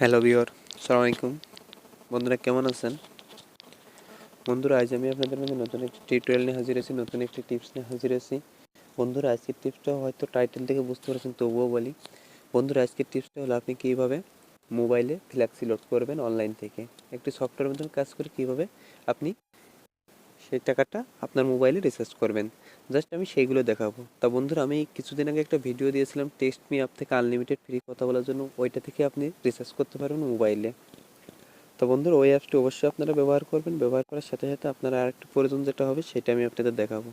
Hello বিওর সালাম আলাইকুম বন্ধুরা, কেমন আছেন? বন্ধুরা, আজ আমি আপনাদের মধ্যে নতুন একটি টিউটোরিয়াল নিয়ে হাজির আছি, নতুন একটি টিপস নিয়ে হাজির আছি। বন্ধুরা, আজকের টিপসটা হয়তো টাইটেল থেকে বুঝতে পারছেন, তবুও বলি। বন্ধুরা, আজকের টিপসটা হলো আপনি কীভাবে মোবাইলে ফ্ল্যাক্সি লোড করবেন অনলাইন থেকে। একটি সফটওয়্যার মাধ্যমে কাজ করে কীভাবে আপনি সেই টাকাটা আপনার মোবাইলে রিচার্জ করবেন। জাস্ট আমি সেইগুলো দেখাবো। তা বন্ধুরা, আমি কিছুদিন আগে একটা ভিডিও দিয়েছিলাম টেক্সট মি অ্যাপ থেকে আনলিমিটেড ফ্রি কথা বলার জন্য। ওইটা থেকে আপনি রিচার্জ করতে পারবেন মোবাইলে তো বন্ধুরা, ওই অ্যাপসটি অবশ্যই আপনারা ব্যবহার করবেন। ব্যবহার করার সাথে সাথে আপনারা আরেকটু প্রয়োজন যেটা হবে, সেটা আমি আপনাদের দেখাবো।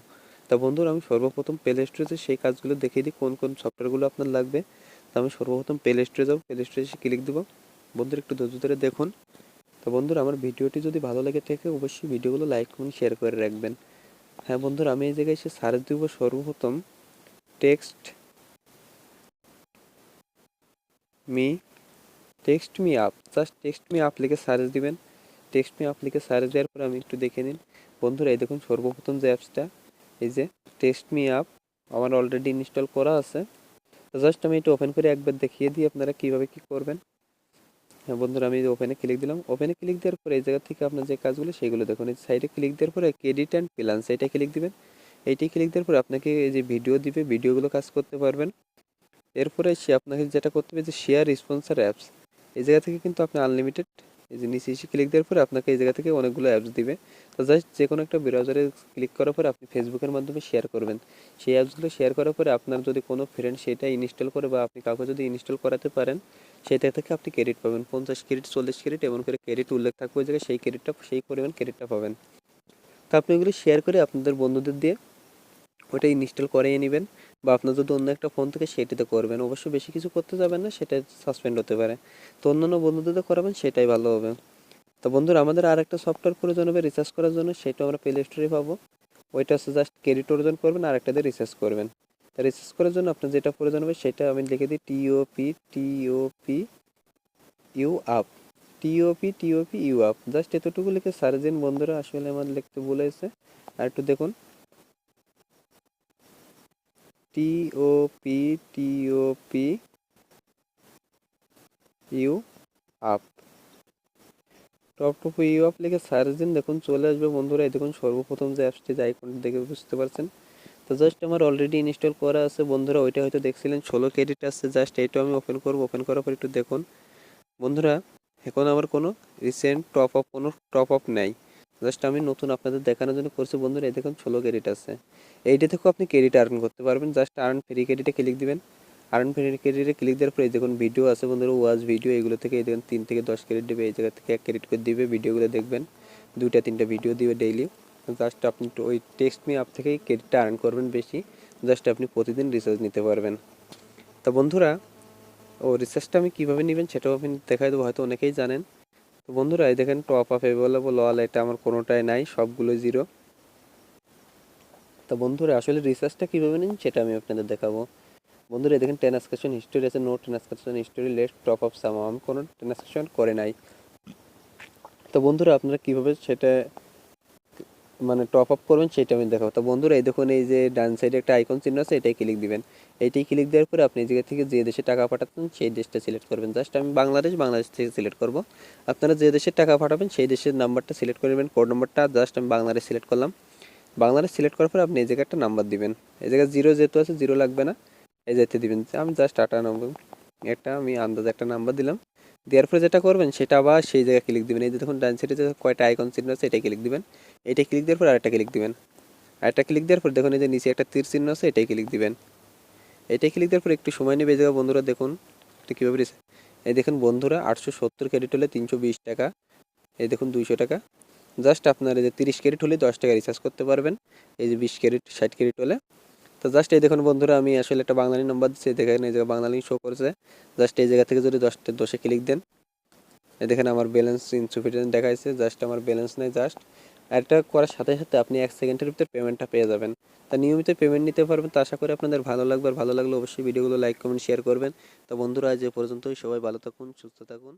তা বন্ধুরা, আমি সর্বপ্রথম প্লে স্টোরেজে সেই কাজগুলো দেখিয়ে দিই, কোন কোন সফটওয়্যারগুলো আপনার লাগবে। তা আমি সর্বপ্রথম প্লে স্টোরে যাব। প্লে স্টোরে এসে ক্লিক দেবো। বন্ধুরা, একটু ধৈর্য ধরে দেখুন। তো বন্ধুরা, আমার ভিডিওটি যদি ভালো লাগে থাকে, অবশ্যই ভিডিওগুলো লাইক করুন শেয়ার করে রাখবেন। হ্যাঁ বন্ধুরা, আমি এই জায়গায় এসে সার্চ দিব সর্বপ্রথম। Text me text me app, just text me app লিখে সার্চ দিবেন। টেক্সট মি আপ লিখে সার্চ দেওয়ার পরে আমি একটু দেখে নিন। বন্ধুরা, এই দেখুন সর্বপ্রথম যে অ্যাপসটা, এই যে টেক্সট মি আপ, আমার অলরেডি ইনস্টল করা আছে। জাস্ট আমি এটা ওপেন করে একবার দেখিয়ে দিই আপনারা কীভাবে কী করবেন। বন্ধুরা, আমি ওপেনে ক্লিক দিলাম। ওপেনে ক্লিক দেওয়ার পরে এই জায়গা থেকে আপনার যে কাজগুলো, সেগুলো দেখুন। এই সাইডে ক্লিক দেওয়ার পরে ক্রেডিট অ্যান্ড প্ল্যান্স এটা ক্লিক দিবেন। এইটি ক্লিক দেওয়ার পরে আপনাকে এই যে ভিডিও দিবে ভিডিওগুলো কাজ করতে পারবেন। এরপরে সে আপনাকে যেটা করতে হবে যে শেয়ার স্পন্সার অ্যাপস এই জায়গা থেকে কিন্তু আপনি আনলিমিটেড এই যে নিচে এসে ক্লিক দেওয়ার পরে আপনাকে এই জায়গা থেকে অনেকগুলো অ্যাপস দিবে। তো জাস্ট যে কোনো একটা ব্রাউজারে ক্লিক করার পরে আপনি ফেসবুকের মাধ্যমে শেয়ার করবেন। সেই অ্যাপসগুলো শেয়ার করার পরে আপনার যদি কোনো ফ্রেন্ড সেটা ইনস্টল করে বা আপনি কাউকে যদি ইনস্টল করাতে পারেন সেটা থেকে আপনি ক্রেডিট পাবেন। পঞ্চাশ ক্রেডিট চল্লিশ ক্রেডিট এমন করে ক্রেডিট উল্লেখ থাকবে জায়গায়, সেই ক্রেডিটটা সেই পরিমাণ ক্রেডিটটা পাবেন। তো আপনি ওগুলো শেয়ার করে আপনাদের বন্ধুদের দিয়ে ওটা ইনস্টল করিয়ে নেবেন বা আপনার যদি অন্য একটা ফোন থেকে, সেটিতে করবেন। অবশ্যই বেশি কিছু করতে যাবেন না, সেটা সাসপেন্ড হতে পারে। তো অন্যান্য বন্ধুদের করাবেন, সেটাই ভালো হবে। তো বন্ধুরা, আমাদের আর একটা সফটওয়্যার প্রয়োজন হবে রিচার্জ করার জন্য সেটা আমরা প্লে স্টোরে পাবো। ওইটা হচ্ছে জাস্ট ক্রেডিট অর্জন করবেন আর দিয়ে রিচার্জ করবেন। রিচার্জ করার জন্য আপনার যেটা প্রয়োজন হবে সেটা আমি লিখে দিই T O P T O P U up T O P T O P U up just এতটুকু লিখে সার্চ দিন বন্ধুরা আসলে আমার লিখতে বলেছে আর একটু দেখুন। T O P T O P U up top top U up লিখে সার্চ দিন দেখুন চলে আসবে বন্ধুরা। এই দেখুন সর্বপ্রথম যে অ্যাপসটি যে আইকন দেখে বুঝতে পারছেন। তো জাস্ট আমার অলরেডি ইনস্টল করা আছে। বন্ধুরা, ওইটা হয়তো দেখছিলেন, ষোলো ক্রেডিট আসছে জাস্ট এইটা আমি ওপেন করব। ওপেন করার পর একটু দেখুন। বন্ধুরা, এখন আমার কোনো রিসেন্ট টপ আপ কোনো টপ আপ নেই। জাস্ট আমি নতুন আপনাদের দেখানোর জন্য করছি। বন্ধুরা, এই দেখুন, ষোলো ক্রেডিট আছে। এইটা থেকেও আপনি ক্রেডিট আর্ন করতে পারবেন। জাস্ট আর্ন ফ্রি ক্রেডিটে ক্লিক দিবেন। আর্ন ফ্রি ক্রেডিটে ক্লিক দেওয়ার পরে দেখুন ভিডিও আছে বন্ধুরা ওয়াজ ভিডিও এগুলো থেকে এই দেখুন, তিন থেকে দশ ক্রেডিট দেবে। এই জায়গা থেকে এক ক্রেডিট করে দিবে। ভিডিওগুলো দেখবেন। দুইটা, তিনটা ভিডিও দিবে ডেইলি জাস্ট আপনি ওই টেক্সট মি অ্যাপ থেকেই ক্রেডিটটা আর্ন করবেন বেশি। জাস্ট আপনি প্রতিদিন রিচার্জ নিতে পারবেন। তা বন্ধুরা, ও রিচার্জটা আমি কীভাবে নেবেন সেটাও আপনি দেখাই দেবো, হয়তো অনেকেই জানেন। তো বন্ধুরা, এই দেখেন টপ আপ অ্যাভেলেবল অল এটা আমার কোনোটাই নাই সবগুলো জিরো তো বন্ধুরা, আসলে রিচার্জটা কীভাবে নিন সেটা আমি আপনাদের দেখাবো। বন্ধুরা দেখেন ট্রান্সক্রিপশন হিস্টোরি আছে no transcription history let top up some আমি কোনো ট্রান্সক্রিপশন করে নাই। তো বন্ধুরা, আপনারা কীভাবে সেটা মানে টপ আপ করবেন, সেটা আমি দেখাবো। তো বন্ধুরা, এই দেখুন, এই যে ডান সাইডে একটা আইকন চিহ্ন আছে, এটাই ক্লিক দিবেন। এইটাই ক্লিক দেওয়ার পরে আপনি জায়গা থেকে যে দেশে টাকা পাঠাতেন সেই দেশটা সিলেক্ট করবেন। জাস্ট আমি বাংলাদেশ বাংলাদেশ থেকে সিলেক্ট করব। আপনারা যে দেশের টাকা পাঠাবেন, সেই দেশের নাম্বারটা সিলেক্ট করবেন কোড নাম্বারটা জাস্ট আমি বাংলাদেশ সিলেক্ট করলাম। বাংলাদেশ সিলেক্ট করার পরে আপনি এই জায়গায় একটা নাম্বার দিবেন। এই জায়গায় জিরো যেহেতু আছে জিরো লাগবে না, এই যেতে দিবেন। আমি জাস্ট আটা নম্বর একটা আমি আন্দাজ একটা নাম্বার দিলাম। দেওয়ার পরে যেটা করবেন, সেটা আবার সেই জায়গায় ক্লিক দিবেন। এই যে দেখুন, ডান সাইডে যে কয়টা আইকন চিহ্ন আছে, এটাই ক্লিক দিবেন। এটাই ক্লিক দেওয়ার পর আরেকটা ক্লিক দিবেন। আরেকটা ক্লিক দেওয়ার পর দেখুন, এই যে নিচে একটা তীর চিহ্ন আছে, এটাই ক্লিক দিবেন। এটাই ক্লিক দেওয়ার পর একটু সময় নেবে, এই বন্ধুরা দেখুন, এটা কীভাবে এই দেখুন বন্ধুরা, আটশো সত্তর ক্রেডিট হলে তিনশো বিশ টাকা। এই দেখুন, দুইশো টাকা। জাস্ট আপনার এই যে তিরিশ ক্রেডিট হলে দশ টাকা রিচার্জ করতে পারবেন। এই যে বিশ ক্রেডিট ষাট ক্রেডিট হলে। তো জাস্ট এই দেখুন বন্ধুরা, আমি আসলে একটা বাঙালি নাম্বার দিচ্ছি দেখেন এই জায়গায় বাঙালি শো করেছে। জাস্ট এই জায়গা থেকে যদি দশটা দশে ক্লিক দেন, এই দেখেন আমার ব্যালেন্স ইনসুফিসিয়েন্ট দেখাইছে জাস্ট আমার ব্যালেন্স নেই জাস্ট একটা করার সাথে সাথে আপনি এক সেকেন্ডের ভিতরে পেমেন্টটা পেয়ে যাবেন। তা নিয়মিত পেমেন্ট নিতে পারবেন, তো আশা করি আপনাদের ভালো লাগবে, আর ভালো লাগলে অবশ্যই ভিডিওগুলো লাইক কমেন্ট শেয়ার করবেন। তো বন্ধুরা, আজ এ পর্যন্তই, সবাই ভালো থাকুন, সুস্থ থাকুন।